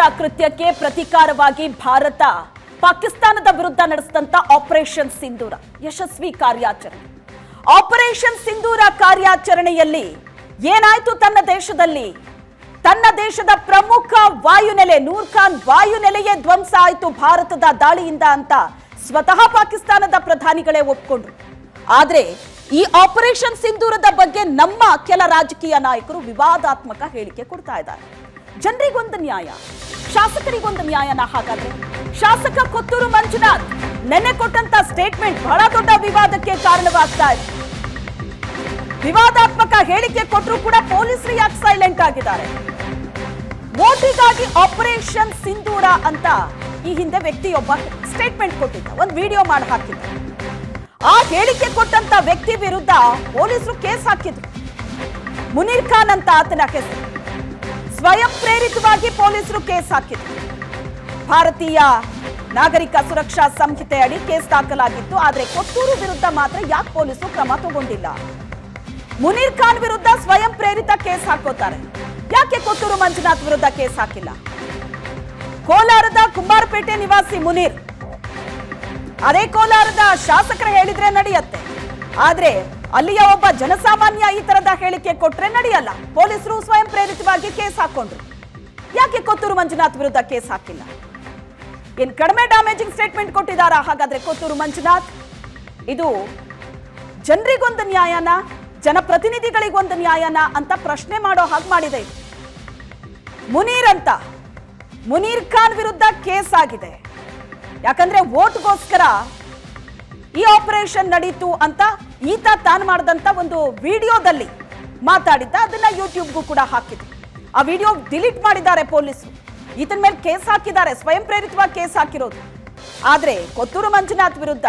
ನಡೆದಂತ ಕೃತ್ಯಕ್ಕೆ ಪ್ರತೀಕಾರವಾಗಿ ಭಾರತ ಪಾಕಿಸ್ತಾನದ ವಿರುದ್ಧ ನಡೆಸಿದಂತ ಆಪರೇಷನ್ ಸಿಂಧೂರ ಯಶಸ್ವಿ ಕಾರ್ಯಾಚರಣೆ. ಆಪರೇಷನ್ ಸಿಂಧೂರ ಕಾರ್ಯಾಚರಣೆಯಲ್ಲಿ ಏನಾಯ್ತು ತನ್ನ ದೇಶದಲ್ಲಿ? ತನ್ನ ದೇಶದ ಪ್ರಮುಖ ವಾಯುನೆಲೆ ನೂರ್ ಖಾನ್ ವಾಯುನೆಲೆಯೇ ಧ್ವಂಸ ಆಯಿತು ಭಾರತದ ದಾಳಿಯಿಂದ ಅಂತ ಸ್ವತಃ ಪಾಕಿಸ್ತಾನದ ಪ್ರಧಾನಿಗಳೇ ಒಪ್ಕೊಂಡ್ರು. ಆದ್ರೆ ಈ ಆಪರೇಷನ್ ಸಿಂಧೂರದ ಬಗ್ಗೆ ನಮ್ಮ ಕೆಲ ರಾಜಕೀಯ ನಾಯಕರು ವಿವಾದಾತ್ಮಕ ಹೇಳಿಕೆ ಕೊಡ್ತಾ ಇದ್ದಾರೆ. ಜನರಿಗೊಂದು ನ್ಯಾಯ, ಶಾಸಕರಿಗೊಂದು ನ್ಯಾಯನ ಹಾಗಾದ್ರೆ. ಶಾಸಕ ಕೊತ್ತೂರು ಮಂಜುನಾಥ್, ನೆನ್ನೆ ಕೊಟ್ಟಂತ ಸ್ಟೇಟ್ಮೆಂಟ್ ಬಹಳ ದೊಡ್ಡ ವಿವಾದಕ್ಕೆ ಕಾರಣವಾಗ್ತಾ ಇದೆ. ವಿವಾದಾತ್ಮಕ ಹೇಳಿಕೆ ಕೊಟ್ಟರು ಕೂಡ ಪೊಲೀಸರು ಯಾಕೆ ಸೈಲೆಂಟ್ ಆಗಿದ್ದಾರೆ? ಮೋದಿಗಾಗಿ ಆಪರೇಷನ್ ಸಿಂಧೂರ ಅಂತ ಈ ಹಿಂದೆ ವ್ಯಕ್ತಿಯೊಬ್ಬ ಸ್ಟೇಟ್ಮೆಂಟ್ ಕೊಟ್ಟಿದ್ದ, ಒಂದು ವಿಡಿಯೋ ಮಾಡಿ ಹಾಕಿದ್ದ. ಆ ಹೇಳಿಕೆ ಕೊಟ್ಟಂತ ವ್ಯಕ್ತಿ ವಿರುದ್ಧ ಪೊಲೀಸರು ಕೇಸ್ ಹಾಕಿದ್ರು. ಮುನೀರ್ ಖಾನ್ ಅಂತ ಆತನ ಹೆಸರು. ಸ್ವಯಂ ಪ್ರೇರಿತವಾಗಿ ಪೊಲೀಸರು ಕೇಸ್ ಹಾಕಿದ್ರು. ಭಾರತೀಯ ನಾಗರಿಕ ಸುರಕ್ಷಾ ಸಂಹಿತೆ ಅಡಿ ಕೇಸ್ ದಾಖಲಾಗಿತ್ತು, ಆದರೆ ಕೊತ್ತೂರು ವಿರುದ್ಧ ಮಾತ್ರ ಯಾಕೆ ಪೊಲೀಸರು ಕ್ರಮ ತಗೊಂಡಿಲ್ಲ? ಮುನೀರ್ ಖಾನ್ ವಿರುದ್ಧ ಸ್ವಯಂ ಪ್ರೇರಿತ ಕೇಸ್ ಹಾಕೋತಾರೆ. ಯಾಕೆ ಕೊತ್ತೂರು ಮಂಜುನಾಥ್ ವಿರುದ್ಧ ಕೇಸ್ ಹಾಕಿಲ್ಲ? ಕೋಲಾರದ ಕುಂಬಾರಪೇಟೆ ನಿವಾಸಿ ಮುನೀರ್. ಅದೇ ಕೋಲಾರದ ಶಾಸಕರು ಹೇಳಿದ್ರೆ ನಡೆಯತ್ತೆ. ಆದ್ರೆ ಅಲ್ಲಿಯ ಒಬ್ಬ ಜನಸಾಮಾನ್ಯ ಈ ತರದ ಹೇಳಿಕೆ ಕೊಟ್ರೆ ನಡೆಯಲ್ಲ. ಪೊಲೀಸರು ಸ್ವಯಂ ಪ್ರೇರಿತವಾಗಿ ಕೇಸ್ ಹಾಕೊಂಡ್ರು. ಯಾಕೆ ಕೊತ್ತೂರು ಮಂಜುನಾಥ್ ವಿರುದ್ಧ ಕೇಸ್ ಹಾಕಿಲ್ಲ? ಏನ್ ಕಡಿಮೆ ಡ್ಯಾಮೇಜಿಂಗ್ ಸ್ಟೇಟ್ಮೆಂಟ್ ಕೊಟ್ಟಿದ್ದಾರಾ? ಹಾಗಾದ್ರೆ ಕೊತ್ತೂರು ಮಂಜುನಾಥ್? ಇದು ಜನರಿಗೊಂದು ನ್ಯಾಯನ? ಜನಪ್ರತಿನಿಧಿಗಳಿಗೊಂದು ನ್ಯಾಯನ ಅಂತ ಪ್ರಶ್ನೆ ಮಾಡೋ ಹಾಗೆ ಮಾಡಿದೆ ಮುನೀರ್ ಅಂತ. ಮುನೀರ್ ಖಾನ್ ವಿರುದ್ಧ ಕೇಸ್ ಆಗಿದೆ. ಯಾಕಂದ್ರೆ ವೋಟ್ಗೋಸ್ಕರ ಈ ಆಪರೇಷನ್ ನಡೀತು ಅಂತ ಈತ ತಾನು ಮಾಡಿದಂತ ಒಂದು ವಿಡಿಯೋದಲ್ಲಿ ಮಾತಾಡಿದ್ದ, ಅದನ್ನ ಯೂಟ್ಯೂಬ್ಗೂ ಕೂಡ ಹಾಕಿದ್ರು. ಆ ವಿಡಿಯೋ ಡಿಲೀಟ್ ಮಾಡಿದ್ದಾರೆ ಪೊಲೀಸರು. ಈತನ ಮೇಲೆ ಕೇಸ್ ಹಾಕಿದ್ದಾರೆ, ಸ್ವಯಂ ಪ್ರೇರಿತವಾಗಿ ಕೇಸ್ ಹಾಕಿರೋದು. ಆದರೆ ಕೊತ್ತೂರು ಮಂಜುನಾಥ್ ವಿರುದ್ಧ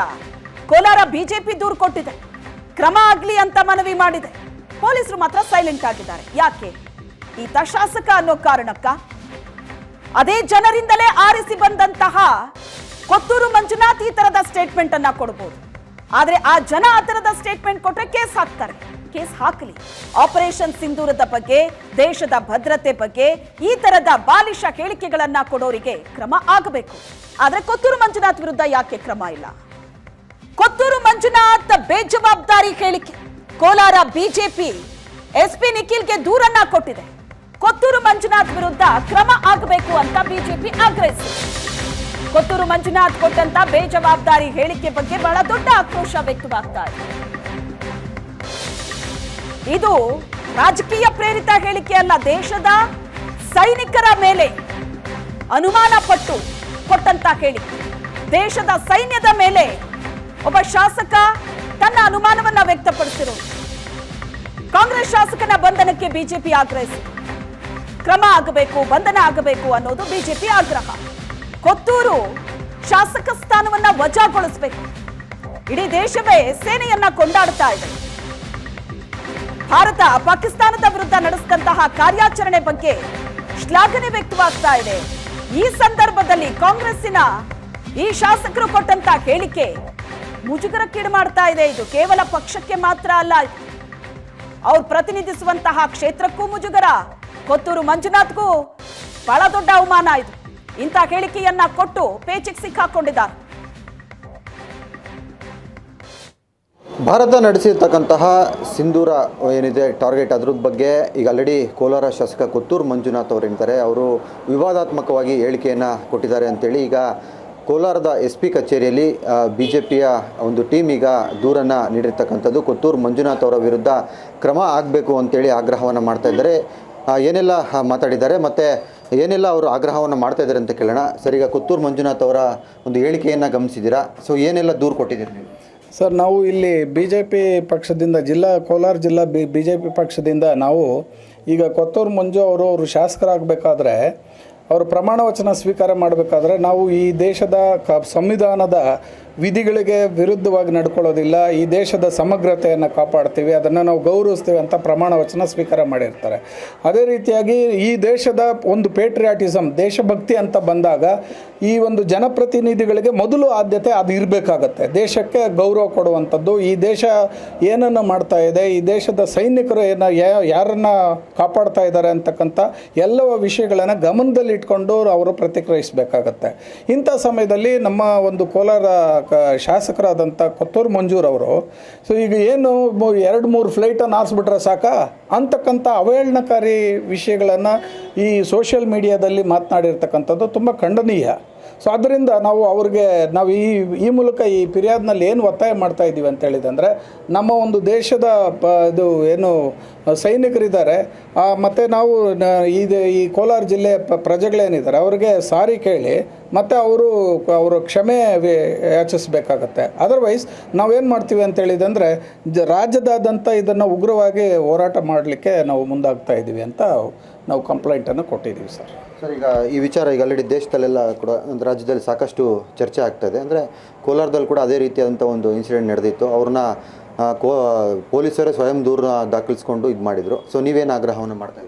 ಕೋಲಾರ ಬಿಜೆಪಿ ದೂರು ಕೊಟ್ಟಿದೆ. ಕ್ರಮ ಆಗಲಿ ಅಂತ ಮನವಿ ಮಾಡಿದೆ. ಪೊಲೀಸರು ಮಾತ್ರ ಸೈಲೆಂಟ್ ಆಗಿದ್ದಾರೆ. ಯಾಕೆ? ಈತ ಶಾಸಕ ಅನ್ನೋ ಕಾರಣಕ್ಕ. ಅದೇ ಜನರಿಂದಲೇ ಆರಿಸಿ ಬಂದಂತಹ ಕೊತ್ತೂರು ಮಂಜುನಾಥ್ ಈ ತರದ ಸ್ಟೇಟ್ಮೆಂಟ್ ಅನ್ನ ಕೊಡಬಹುದು ಆದ್ರೆ ಆ ಜನ ಆ ಥರದ ಸ್ಟೇಟ್ಮೆಂಟ್ ಕೊಟ್ಟರೆ ಕೇಸ್ ಹಾಕ್ತಾರೆ. ಕೇಸ್ ಹಾಕಲಿ. ಆಪರೇಷನ್ ಸಿಂಧೂರದ ಬಗ್ಗೆ, ದೇಶದ ಭದ್ರತೆ ಬಗ್ಗೆ, ಈ ತರದ ಬಾಲಿಷ ಹೇಳಿಕೆಗಳನ್ನ ಕೊಡೋರಿಗೆ ಕ್ರಮ ಆಗಬೇಕು. ಆದರೆ ಕೊತ್ತೂರು ಮಂಜುನಾಥ್ ವಿರುದ್ಧ ಯಾಕೆ ಕ್ರಮ ಇಲ್ಲ? ಕೊತ್ತೂರು ಮಂಜುನಾಥ್ ಬೇಜವಾಬ್ದಾರಿ ಹೇಳಿಕೆ. ಕೋಲಾರ ಬಿಜೆಪಿ ಎಸ್ಪಿ ನಿಖಿಲ್ಗೆ ದೂರನ್ನ ಕೊಟ್ಟಿದೆ. ಕೊತ್ತೂರು ಮಂಜುನಾಥ್ ವಿರುದ್ಧ ಕ್ರಮ ಆಗಬೇಕು ಅಂತ ಬಿಜೆಪಿ ಆಗ್ರಹಿಸಿದೆ. ಕೊತ್ತೂರು ಮಂಜುನಾಥ್ ಕೊಟ್ಟಂತ ಬೇಜವಾಬ್ದಾರಿ ಹೇಳಿಕೆ ಬಗ್ಗೆ ಬಹಳ ದೊಡ್ಡ ಆಕ್ರೋಶ ವ್ಯಕ್ತವಾಗ್ತಾ ಇದೆ. ಇದು ರಾಜಕೀಯ ಪ್ರೇರಿತ ಹೇಳಿಕೆ ಅಲ್ಲ, ದೇಶದ ಸೈನಿಕರ ಮೇಲೆ ಅನುಮಾನ ಪಟ್ಟು ಕೊಟ್ಟಂತ ಹೇಳಿಕೆ. ದೇಶದ ಸೈನ್ಯದ ಮೇಲೆ ಒಬ್ಬ ಶಾಸಕ ತನ್ನ ಅನುಮಾನವನ್ನ ವ್ಯಕ್ತಪಡಿಸಿರೋದು. ಕಾಂಗ್ರೆಸ್ ಶಾಸಕನ ಬಂಧನಕ್ಕೆ ಬಿಜೆಪಿ ಆಗ್ರಹಿಸಿ ಕ್ರಮ ಆಗಬೇಕು, ಬಂಧನ ಆಗಬೇಕು ಅನ್ನೋದು ಬಿಜೆಪಿ ಆಗ್ರಹ. ಕೊತ್ತೂರು ಶಾಸಕ ಸ್ಥಾನವನ್ನ ವಜಾಗೊಳಿಸಬೇಕು. ಇಡೀ ದೇಶವೇ ಸೇನೆಯನ್ನ ಕೊಂಡಾಡ್ತಾ ಇದೆ. ಭಾರತ ಪಾಕಿಸ್ತಾನದ ವಿರುದ್ಧ ನಡೆಸಿದಂತಹ ಕಾರ್ಯಾಚರಣೆ ಬಗ್ಗೆ ಶ್ಲಾಘನೆ ವ್ಯಕ್ತವಾಗ್ತಾ ಇದೆ. ಈ ಸಂದರ್ಭದಲ್ಲಿ ಕಾಂಗ್ರೆಸ್ಸಿನ ಈ ಶಾಸಕರು ಕೊಟ್ಟಂತ ಹೇಳಿಕೆ ಮುಜುಗರಕ್ಕೀಡು ಮಾಡ್ತಾ ಇದೆ. ಇದು ಕೇವಲ ಪಕ್ಷಕ್ಕೆ ಮಾತ್ರ ಅಲ್ಲ, ಅವ್ರು ಪ್ರತಿನಿಧಿಸುವಂತಹ ಕ್ಷೇತ್ರಕ್ಕೂ ಮುಜುಗರ. ಕೊತ್ತೂರು ಮಂಜುನಾಥ್ಗೂ ಬಹಳ ದೊಡ್ಡ ಅವಮಾನ ಇದು. ಇಂಥ ಹೇಳಿಕೆಯನ್ನ ಕೊಟ್ಟು ಪೇಚಿಗೆ ಸಿಕ್ಕಾಕೊಂಡಿದ್ದಾರೆ. ಭಾರತ ನಡೆಸಿರ್ತಕ್ಕಂತಹ ಸಿಂಧೂರ ಏನಿದೆ ಟಾರ್ಗೆಟ್ ಅದ್ರ ಬಗ್ಗೆ ಈಗ ಆಲ್ರೆಡಿ ಕೋಲಾರ ಶಾಸಕ ಕೊತ್ತೂರು ಮಂಜುನಾಥ್ ಅವರು ಏನಿದ್ದಾರೆ ಅವರು ವಿವಾದಾತ್ಮಕವಾಗಿ ಹೇಳಿಕೆಯನ್ನು ಕೊಟ್ಟಿದ್ದಾರೆ ಅಂತೇಳಿ ಈಗ ಕೋಲಾರದ ಎಸ್ ಪಿ ಕಚೇರಿಯಲ್ಲಿ ಬಿ ಜೆ ಪಿಯ ಒಂದು ಟೀಮ್ ಈಗ ದೂರನ್ನು ನೀಡಿರ್ತಕ್ಕಂಥದ್ದು. ಕೊತ್ತೂರು ಮಂಜುನಾಥ್ ಅವರ ವಿರುದ್ಧ ಕ್ರಮ ಆಗಬೇಕು ಅಂತೇಳಿ ಆಗ್ರಹವನ್ನು ಮಾಡ್ತಾ ಇದ್ದಾರೆ. ಏನೆಲ್ಲ ಮಾತಾಡಿದ್ದಾರೆ. ಮತ್ತು ಏನೆಲ್ಲ ಅವರು ಆಗ್ರಹವನ್ನು ಮಾಡ್ತಾ ಇದ್ದಾರೆ ಅಂತ ಕೇಳೋಣ. ಸರ್, ಈಗ ಕುತ್ತೂರು ಮಂಜುನಾಥ್ ಅವರ ಒಂದು ಹೇಳಿಕೆಯನ್ನು ಗಮನಿಸಿದ್ದೀರಾ? ಸೊ, ಏನೆಲ್ಲ ದೂರು ಕೊಟ್ಟಿದ್ದೀರಿ ಸರ್, ನಾವು ಇಲ್ಲಿ ಬಿ ಜೆ ಪಿ ಪಕ್ಷದಿಂದ, ಜಿಲ್ಲಾ, ಕೋಲಾರ ಜಿಲ್ಲಾ ಬಿ ಬಿ ಜೆ ಪಿ ಪಕ್ಷದಿಂದ ನಾವು ಈಗ ಕೊತ್ತೂರು ಮಂಜು ಅವರು ಅವರು ಶಾಸಕರಾಗಬೇಕಾದ್ರೆ, ಅವರು ಪ್ರಮಾಣ ವಚನ ಸ್ವೀಕಾರ ಮಾಡಬೇಕಾದ್ರೆ ನಾವು ಈ ದೇಶದ ಕ, ಸಂವಿಧಾನದ ವಿಧಿಗಳಿಗೆ ವಿರುದ್ಧವಾಗಿ ನಡ್ಕೊಳ್ಳೋದಿಲ್ಲ, ಈ ದೇಶದ ಸಮಗ್ರತೆಯನ್ನು ಕಾಪಾಡ್ತೀವಿ, ಅದನ್ನು ನಾವು ಗೌರವಿಸ್ತೀವಿ ಅಂತ ಪ್ರಮಾಣ ವಚನ ಸ್ವೀಕಾರ ಮಾಡಿರ್ತಾರೆ. ಅದೇ ರೀತಿಯಾಗಿ ಈ ದೇಶದ ಒಂದು ಪೇಟ್ರಿಯಾಟಿಸಮ್ ದೇಶಭಕ್ತಿ ಅಂತ ಬಂದಾಗ ಈ ಒಂದು ಜನಪ್ರತಿನಿಧಿಗಳಿಗೆ ಮೊದಲು ಆದ್ಯತೆ ಅದು ಇರಬೇಕಾಗತ್ತೆ. ದೇಶಕ್ಕೆ ಗೌರವ ಕೊಡುವಂಥದ್ದು, ಈ ದೇಶ ಏನನ್ನು ಮಾಡ್ತಾ ಇದೆ, ಈ ದೇಶದ ಸೈನಿಕರು ಏನ ಯಾರನ್ನ ಕಾಪಾಡ್ತಾ ಇದ್ದಾರೆ ಅಂತಕ್ಕಂಥ ಎಲ್ಲವ ವಿಷಯಗಳನ್ನು ಗಮನದಲ್ಲಿ ಇಟ್ಕೊಂಡು ಅವರು ಪ್ರತಿಕ್ರಿಯಿಸಬೇಕಾಗತ್ತೆ. ಇಂಥ ಸಮಯದಲ್ಲಿ ನಮ್ಮ ಒಂದು ಕೋಲಾರ ಕ- ಶಾಸಕರಾದಂಥ ಕೊತ್ತೂರು ಮಂಜೂರ್ ಅವರು, ಸೊ ಈಗ ಏನು ಎರಡು ಮೂರು ಫ್ಲೈಟನ್ನು ಆರಿಸ್ಬಿಟ್ರೆ ಸಾಕಾ? ಅಂತಕ್ಕಂಥ ಅವಹೇಳನಕಾರಿ ವಿಷಯಗಳನ್ನು ಈ ಸೋಷಿಯಲ್ ಮೀಡಿಯಾದಲ್ಲಿ ಮಾತನಾಡಿರ್ತಕ್ಕಂಥದ್ದು ತುಂಬ ಖಂಡನೀಯ. ಸೊ ಅದರಿಂದ ನಾವು ಅವ್ರಿಗೆ, ನಾವು ಈ ಈ ಮೂಲಕ ಈ ಫಿರ್ಯಾದ್ನಲ್ಲಿ ಏನು ಒತ್ತಾಯ ಮಾಡ್ತಾ ಇದ್ದೀವಿ ಅಂತ ಹೇಳಿದಂದರೆ ನಮ್ಮ ಒಂದು ದೇಶದ ಪ ಇದು ಏನು ಸೈನಿಕರಿದ್ದಾರೆ ಮತ್ತು ನಾವು ಇದು ಈ ಕೋಲಾರ ಜಿಲ್ಲೆ ಪ್ರಜೆಗಳೇನಿದ್ದಾರೆ, ಅವ್ರಿಗೆ ಸಾರಿ ಕೇಳಿ ಮತ್ತು ಅವರು ಅವರು ಕ್ಷಮೆ ಯಾಚಿಸಬೇಕಾಗತ್ತೆ. ಅದರ್ವೈಸ್ ನಾವೇನು ಮಾಡ್ತೀವಿ ಅಂತ ಹೇಳಿದಂದರೆ, ಜ ರಾಜ್ಯದಾದಂಥ ಇದನ್ನು ಉಗ್ರವಾಗಿ ಹೋರಾಟ ಮಾಡಲಿಕ್ಕೆ ನಾವು ಮುಂದಾಗ್ತಾ ಇದ್ದೀವಿ ಅಂತ ನಾವು ಕಂಪ್ಲೇಂಟನ್ನು ಕೊಟ್ಟಿದ್ದೀವಿ ಸರ್. ಸರ್, ಈಗ ಈ ವಿಚಾರ ಈಗ ಆಲ್ರೆಡಿ ದೇಶದಲ್ಲೆಲ್ಲ ಕೂಡ ಒಂದು ರಾಜ್ಯದಲ್ಲಿ ಸಾಕಷ್ಟು ಚರ್ಚೆ ಆಗ್ತಾ ಇದೆ. ಅಂದರೆ ಕೋಲಾರದಲ್ಲಿ ಕೂಡ ಅದೇ ರೀತಿಯಾದಂಥ ಒಂದು ಇನ್ಸಿಡೆಂಟ್ ನಡೆದಿತ್ತು. ಅವ್ರನ್ನ ಕೋ ಪೊಲೀಸರೇ ಸ್ವಯಂ ದೂರ ದಾಖಲಿಸ್ಕೊಂಡು ಇದು ಮಾಡಿದರು. ಸೊ ನೀವೇನು ಆಗ್ರಹವನ್ನು ಮಾಡ್ತಾ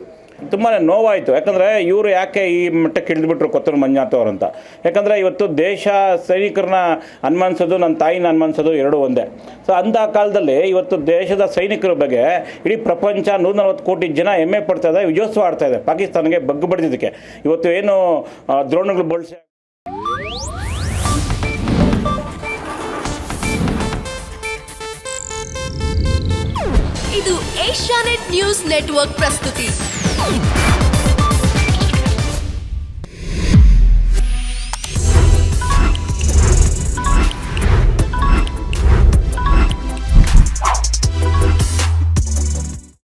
ತುಂಬಾ ನೋವಾಯಿತು. ಯಾಕಂದರೆ ಇವರು ಯಾಕೆ ಈ ಮಟ್ಟಕ್ಕೆ ಇಳಿದ್ಬಿಟ್ರು ಕೊತ್ತೂರು ಮಂಜುನಾಥ್ ಅಂತ. ಯಾಕಂದರೆ ಇವತ್ತು ದೇಶ ಸೈನಿಕರನ್ನ ಅನ್ಮಾನಿಸೋದು ನನ್ನ ತಾಯಿನ ಅನ್ಮಾನಿಸೋದು ಎರಡು ಒಂದೇ. ಸೊ ಅಂಥ ಕಾಲದಲ್ಲಿ ಇವತ್ತು ದೇಶದ ಸೈನಿಕರ ಬಗ್ಗೆ ಇಡೀ ಪ್ರಪಂಚ ನೂರ ನಲ್ವತ್ತು ಕೋಟಿ ಜನ ಹೆಮ್ಮೆ ಪಡ್ತಾ ಇದೆ ವಿಜಯೋತ್ಸವ ಆಡ್ತಾ ಇದೆ. ಪಾಕಿಸ್ತಾನಿಗೆ ಬಗ್ಗು ಬಡಿದಿದ್ದಕ್ಕೆ. ಇವತ್ತು ಏನು ದ್ರೋಣಗಳು ಬಳಸಿ ಇದು ಏಷ್ಯಾನೆಟ್ ನ್ಯೂಸ್ ನೆಟ್ವರ್ಕ್ ಪ್ರಸ್ತುತಿ. Oh!